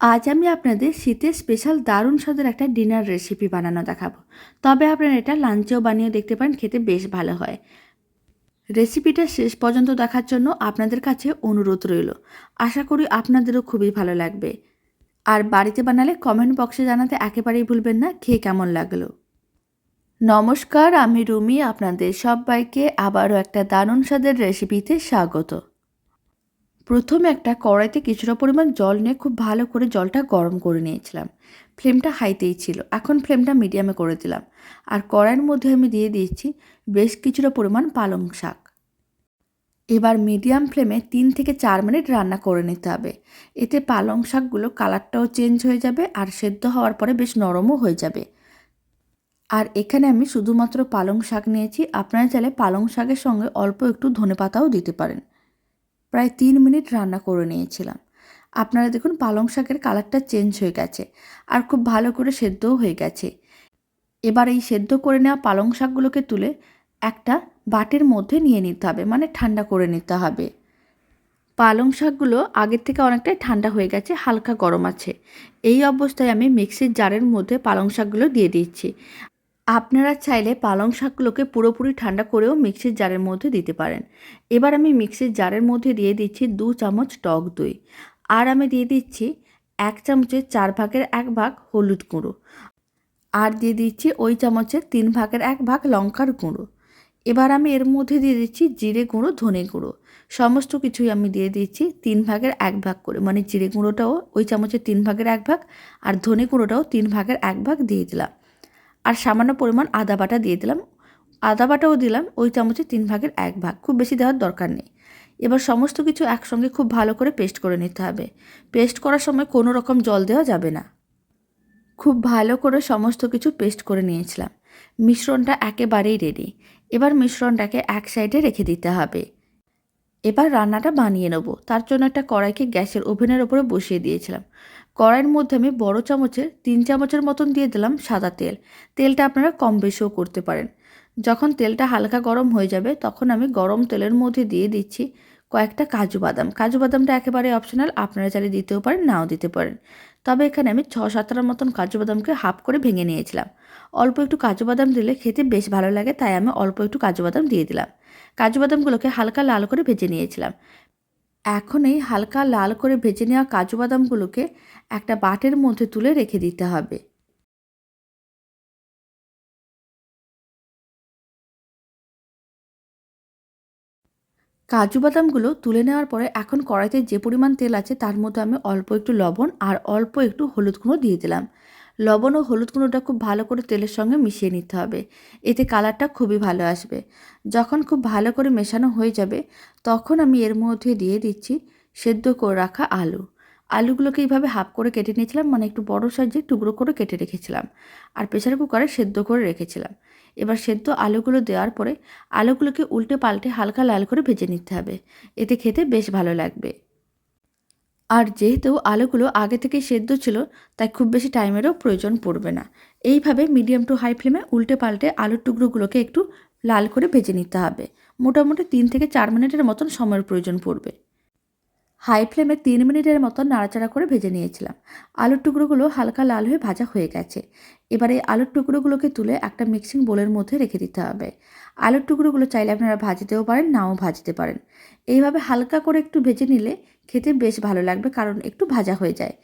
আজ আমি আপনাদের শীতের স্পেশাল দারুণ স্বাদের একটা ডিনার রেসিপি বানানো দেখাবো। তবে আপনারা এটা লাঞ্চেও বানিয়ে দেখতে পারেন, খেতে বেশ ভালো হয়। রেসিপিটা শেষ পর্যন্ত দেখার জন্য আপনাদের কাছে অনুরোধ রইল। আশা করি আপনাদেরও খুবই ভালো লাগবে। আর বাড়িতে বানালে কমেন্ট বক্সে জানাতে একেবারেই ভুলবেন না, খেয়ে কেমন লাগল? নমস্কার, আমি রুমি, আপনাদের সবাইকে আবারও একটা দারুণ স্বাদের রেসিপিতে স্বাগত। প্রথমে একটা কড়াইতে কিছুটা পরিমাণ জল নিয়ে খুব ভালো করে জলটা গরম করে নিয়েছিলাম। ফ্লেমটা হাইতেই ছিল। এখন ফ্লেমটা মিডিয়ামে করে দিলাম। আর কড়াইয়ের মধ্যে আমি দিয়ে দিয়েছি বেশ কিছুটা পরিমাণ পালং শাক। এবার মিডিয়াম ফ্লেমে তিন থেকে চার মিনিট রান্না করে নিতে হবে। এতে পালং শাকগুলো কালারটাও চেঞ্জ হয়ে যাবে আর সেদ্ধ হওয়ার পরে বেশ নরমও হয়ে যাবে। আর এখানে আমি শুধুমাত্র পালং শাক নিয়েছি। আপনারা চাইলে পালং শাকের সঙ্গে অল্প একটু ধনে পাতাও দিতে পারেন। প্রায় তিন মিনিট রান্না করে নিয়েছিলাম। আপনারা দেখুন পালং শাকের কালারটা চেঞ্জ হয়ে গেছে আর খুব ভালো করে সেদ্ধও হয়ে গেছে। এবার এই সেদ্ধ করে নেওয়া পালং শাকগুলোকে তুলে একটা বাটির মধ্যে নিয়ে নিতে হবে মানে ঠান্ডা করে নিতে হবে। পালং শাকগুলো আগের থেকে অনেকটাই ঠান্ডা হয়ে গেছে, হালকা গরম আছে। এই অবস্থায় আমি মিক্সির জারের মধ্যে পালং শাকগুলো দিয়ে দিচ্ছি। আপনারা চাইলে পালং শাকগুলোকে পুরোপুরি ঠান্ডা করেও মিক্সির জারের মধ্যে দিতে পারেন। এবার আমি মিক্সির জারের মধ্যে দিয়ে দিচ্ছি দু চামচ টক দই। আর আমি দিয়ে দিচ্ছি এক চামচের চার ভাগের এক ভাগ হলুদ গুঁড়ো। আর দিয়ে দিচ্ছি ওই চামচের তিন ভাগের এক ভাগ লঙ্কার গুঁড়ো। এবার আমি এর মধ্যে দিয়ে দিচ্ছি জিরে গুঁড়ো, ধনে গুঁড়ো। সমস্ত কিছুই আমি দিয়ে দিচ্ছি তিন ভাগের এক ভাগ করে। মানে জিরে গুঁড়োটাও ওই চামচের তিন ভাগের এক ভাগ আর ধনে গুঁড়োটাও তিন ভাগের এক ভাগ দিয়ে দিলাম। আর সামান্য পরিমাণ আদা বাটা দিয়ে দিলাম। আদা বাটাও দিলাম, ওই চামচে তিন ভাগের এক ভাগ। খুব বেশি দেওয়ার দরকার নেই। এবার সমস্ত কিছু একসঙ্গে খুব ভালো করে পেস্ট করে নিতে হবে। পেস্ট করার সময় কোনো রকম জল দেওয়া যাবে না। খুব ভালো করে সমস্ত কিছু পেস্ট করে নিয়েছিলাম। মিশ্রণটা একেবারেই রেডি এবার মিশ্রণটাকে এক সাইডে রেখে দিতে হবে। এবার রান্নাটা বানিয়ে নেব। তার জন্য একটা কড়াইকে গ্যাসের ওভেনের ওপরে বসিয়ে দিয়েছিলাম। কড়াইয়ের মধ্যে আমি বড় চামচের, তিন চামচের মতন দিয়ে দিলাম সাদা তেল। তেলটা আপনারা কম বেশিও করতে পারেন। যখন তেলটা হালকা গরম হয়ে যাবে, তখন আমি গরম তেলের মধ্যে দিয়ে দিচ্ছি কয়েকটা কাজু বাদাম। কাজু বাদামটা একেবারে অপশনাল আপনারা চাইলে দিতেও পারেন, নাও দিতে পারেন। তবে এখানে আমি ছ সাতটার মতন কাজু বাদামকে হাফ করে ভেঙে নিয়েছিলাম। অল্প একটু কাজু বাদাম দিলে খেতে বেশ ভালো লাগে, তাই আমি অল্প একটু কাজু বাদাম দিয়ে দিলাম। কাজু বাদামগুলোকে হালকা লাল করে ভেজে নিয়েছিলাম। এখন এই হালকা লাল করে ভেজে নেওয়া কাজু বাদামগুলোকে একটা বাটের মধ্যে তুলে রেখে দিতে হবে। কাজু বাদামগুলো তুলে নেওয়ার পরে এখন কড়াইতে যে পরিমাণ তেল আছে তার মধ্যে আমি অল্প একটু লবণ আর অল্প একটু হলুদ গুঁড়ো দিয়ে দিলাম। লবণ ও হলুদ গুঁড়োটা খুব ভালো করে তেলের সঙ্গে মিশিয়ে নিতে হবে। এতে কালারটা খুবই ভালো আসবে। যখন খুব ভালো করে মেশানো হয়ে যাবে, তখন আমি এর মধ্যে দিয়ে দিচ্ছি সেদ্ধ করে রাখা আলু। আলুগুলোকে এইভাবে হাফ করে কেটে নিয়েছিলাম মানে একটু বড় সাইজে টুকরো করে কেটে রেখেছিলাম আর প্রেশার কুকারে সেদ্ধ করে রেখেছিলাম। এবার সেদ্ধ আলুগুলো দেওয়ার পরে আলুগুলোকে উল্টে পাল্টে হালকা লাল করে ভেজে নিতে হবে। এতে খেতে বেশ ভালো লাগবে। আর যেহেতু আলুগুলো আগে থেকে সেদ্ধ ছিল, তাই খুব বেশি টাইমেরও প্রয়োজন পড়বে না। এইভাবে মিডিয়াম টু হাই ফ্লেমে উল্টে পাল্টে আলুর টুকরোগুলোকে একটু লাল করে ভেজে নিতে হবে। মোটামুটি তিন থেকে চার মিনিটের মতন সময়ের প্রয়োজন পড়বে। হাই ফ্লেমে তিন মিনিটের মতন নাড়াচাড়া করে ভেজে নিয়েছিলাম। আলুর টুকরোগুলো হালকা লাল হয়ে ভাজা হয়ে গেছে। এবারে আলুর টুকরোগুলোকে তুলে একটা মিক্সিং বোলের মধ্যে রেখে দিতে হবে। আলুর টুকরোগুলো চাইলে আপনারা ভাজতেও পারেন, নাও ভাজতে পারেন। এইভাবে হালকা করে একটু ভেজে নিলে খেতে বেশ ভালো লাগবে কারণ একটু ভাজা হয়ে যায়।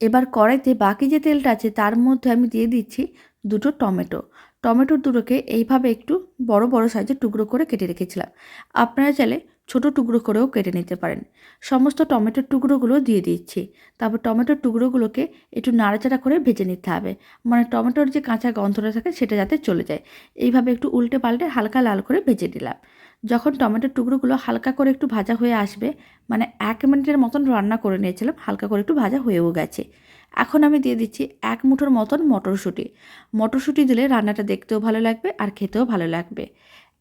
এবার কড়াইতে বাকি যে তেলটা আছে তার মধ্যে আমি দিয়ে দিচ্ছি দুটো টমেটো। টমেটোর দুটোকে এইভাবে একটু বড় বড় সাইজের টুকরো করে কেটে রেখেছিলাম। আপনারা চাইলে ছোট টুকরো করেও কেটে নিতে পারেন। সমস্ত টমেটোর টুকরোগুলো দিয়ে দিচ্ছি। তারপর টমেটোর টুকরোগুলোকে একটু নাড়াচাড়া করে ভেজে নিতে হবে। মানে টমেটোর যে কাঁচা গন্ধটা থাকে সেটা যাতে চলে যায়। এইভাবে একটু উল্টে পাল্টে হালকা লাল করে ভেজে দিলাম যখন টমেটোর টুকরোগুলো হালকা করে একটু ভাজা হয়ে আসবে মানে এক মিনিটের মতন রান্না করে নিয়েছিলাম, হালকা করে একটু ভাজা হয়েও গেছে। এখন আমি দিয়ে দিচ্ছি এক মুঠোর মতন মটরশুঁটি। মটরশুঁটি দিলে রান্নাটা দেখতেও ভালো লাগবে আর খেতেও ভালো লাগবে।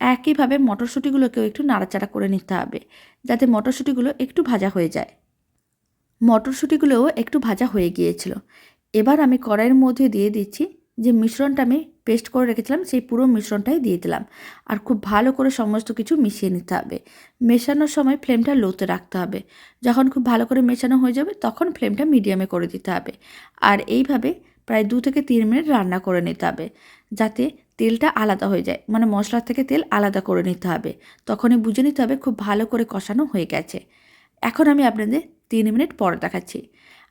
একইভাবে মটরশুঁটিগুলোকেও একটু নাড়াচাড়া করে নিতে হবে, যাতে মটরশুঁটিগুলো একটু ভাজা হয়ে যায়। মটরশুঁটিগুলোও একটু ভাজা হয়ে গিয়েছিল। এবার আমি কড়াইয়ের মধ্যে দিয়ে দিচ্ছি যে মিশ্রণটা আমি পেস্ট করে রেখেছিলাম, সেই পুরো মিশ্রণটাই দিয়ে দিলাম। আর খুব ভালো করে সমস্ত কিছু মিশিয়ে নিতে হবে। মেশানোর সময় ফ্লেমটা লোতে রাখতে হবে। যখন খুব ভালো করে মেশানো হয়ে যাবে, তখন ফ্লেমটা মিডিয়ামে করে দিতে হবে। আর এইভাবে প্রায় দু থেকে তিন মিনিট রান্না করে নিতে হবে, যাতে তেলটা আলাদা হয়ে যায়। মানে মশলার থেকে তেল আলাদা করে নিতে হবে। তখনই বুঝে নিতে হবে খুব ভালো করে কষানো হয়ে গেছে। এখন আমি আপনাদের তিন মিনিট পর দেখাচ্ছি।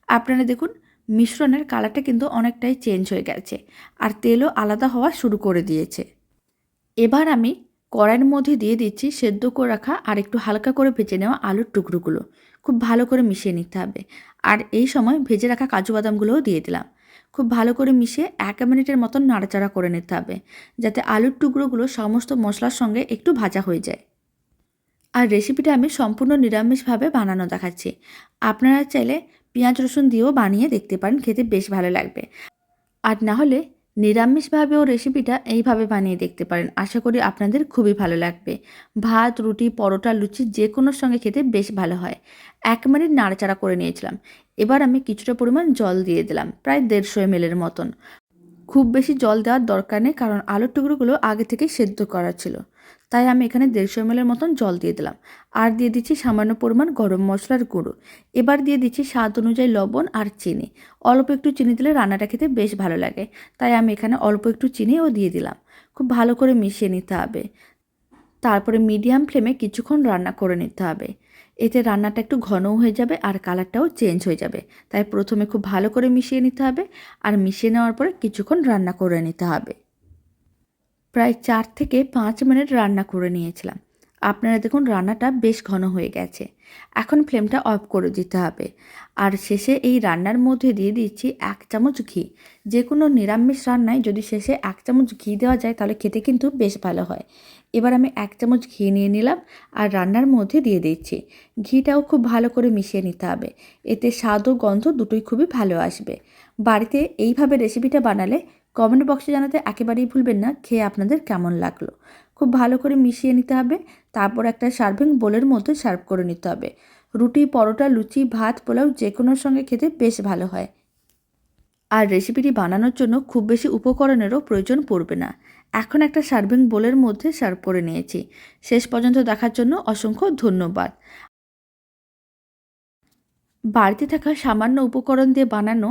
আপনারা দেখুন মিশ্রণের কালারটা কিন্তু অনেকটাই চেঞ্জ হয়ে গেছে আর তেলও আলাদা হওয়া শুরু করে দিয়েছে। এবার আমি কড়াইয়ের মধ্যে দিয়ে দিচ্ছি সেদ্ধ করে রাখা আর একটু হালকা করে ভেজে নেওয়া আলুর টুকরোগুলো। খুব ভালো করে মিশিয়ে নিতে হবে। আর এই সময় ভেজে রাখা কাজু বাদামগুলোও দিয়ে দিলাম। খুব ভালো করে মিশিয়ে এক মিনিটের মতন নাড়াচাড়া করে নিতে হবে, যাতে আলুর টুকরোগুলো সমস্ত মশলার সঙ্গে একটু ভাজা হয়ে যায়। আর রেসিপিটা আমি সম্পূর্ণ নিরামিষভাবে বানানো দেখাচ্ছি। আপনারা চাইলে পেঁয়াজ রসুন দিয়েও বানিয়ে দেখতে পারেন, খেতে বেশ ভালো লাগবে। আর না হলে নিরামিষভাবেও রেসিপিটা এইভাবে বানিয়ে দেখতে পারেন। আশা করি আপনাদের খুবই ভালো লাগবে। ভাত, রুটি, পরোটা, লুচি যে কোনোর সঙ্গে খেতে বেশ ভালো হয়। এক মিনিট নাড়াচাড়া করে নিয়েছিলাম। এবার আমি কিছুটা পরিমাণ জল দিয়ে দিলাম, প্রায় দেড়শো এমএলের মতন। খুব বেশি জল দেওয়ার দরকার নেই, কারণ আলুর টুকরোগুলো আগে থেকেই সেদ্ধ করা ছিল। তাই আমি এখানে দেড়শো এমএলের মতন জল দিয়ে দিলাম। আর দিয়ে দিচ্ছি সামান্য পরিমাণ গরম মশলার গুঁড়ো। এবার দিয়ে দিচ্ছি স্বাদ অনুযায়ী লবণ আর চিনি। অল্প একটু চিনি দিলে রান্নাটা খেতে বেশ ভালো লাগে। তাই আমি এখানে অল্প একটু চিনিও দিয়ে দিলাম। খুব ভালো করে মিশিয়ে নিতে হবে। তারপরে মিডিয়াম ফ্লেমে কিছুক্ষণ রান্না করে নিতে হবে। এতে রান্নাটা একটু ঘনও হয়ে যাবে আর কালারটাও চেঞ্জ হয়ে যাবে। তাই প্রথমে খুব ভালো করে মিশিয়ে নিতে হবে। আর মিশিয়ে নেওয়ার পরে কিছুক্ষণ রান্না করে নিতে হবে। প্রায় চার থেকে পাঁচ মিনিট রান্না করে নিয়েছিলাম। আপনারা দেখুন রান্নাটা বেশ ঘন হয়ে গেছে। এখন ফ্লেমটা অফ করে দিতে হবে। আর শেষে এই রান্নার মধ্যে দিয়ে দিচ্ছি এক চামচ ঘি। যে কোনো নিরামিষ রান্নায় যদি শেষে এক চামচ ঘি দেওয়া যায়, তাহলে খেতে কিন্তু বেশ ভালো হয়। এবার আমি এক চামচ ঘি নিয়ে নিলাম আর রান্নার মধ্যে দিয়ে দিচ্ছি। ঘিটাও খুব ভালো করে মিশিয়ে নিতে হবে। এতে স্বাদ ও গন্ধ দুটোই খুবই ভালো আসবে। বাড়িতে এইভাবে রেসিপিটা বানালে কমেন্ট বক্সে জানাতে একেবারেই ভুলবেন না, খেয়ে আপনাদের কেমন লাগল? খুব ভালো করে মিশিয়ে নিতে হবে, তারপর একটা সার্ভিং বোলের মধ্যে সার্ভ করে নিতে হবে। রুটি, পরোটা, লুচি, ভাত, পোলাও যে কোনোর সঙ্গে খেতে বেশ ভালো হয়। আর রেসিপিটি বানানোর জন্য খুব বেশি উপকরণেরও প্রয়োজন পড়বে না। এখন একটা সার্ভিং বোলের মধ্যে সার্ভ করে নিয়েছি। শেষ পর্যন্ত দেখার জন্য অসংখ্য ধন্যবাদ। বাড়িতে থাকা সামান্য উপকরণ দিয়ে বানানো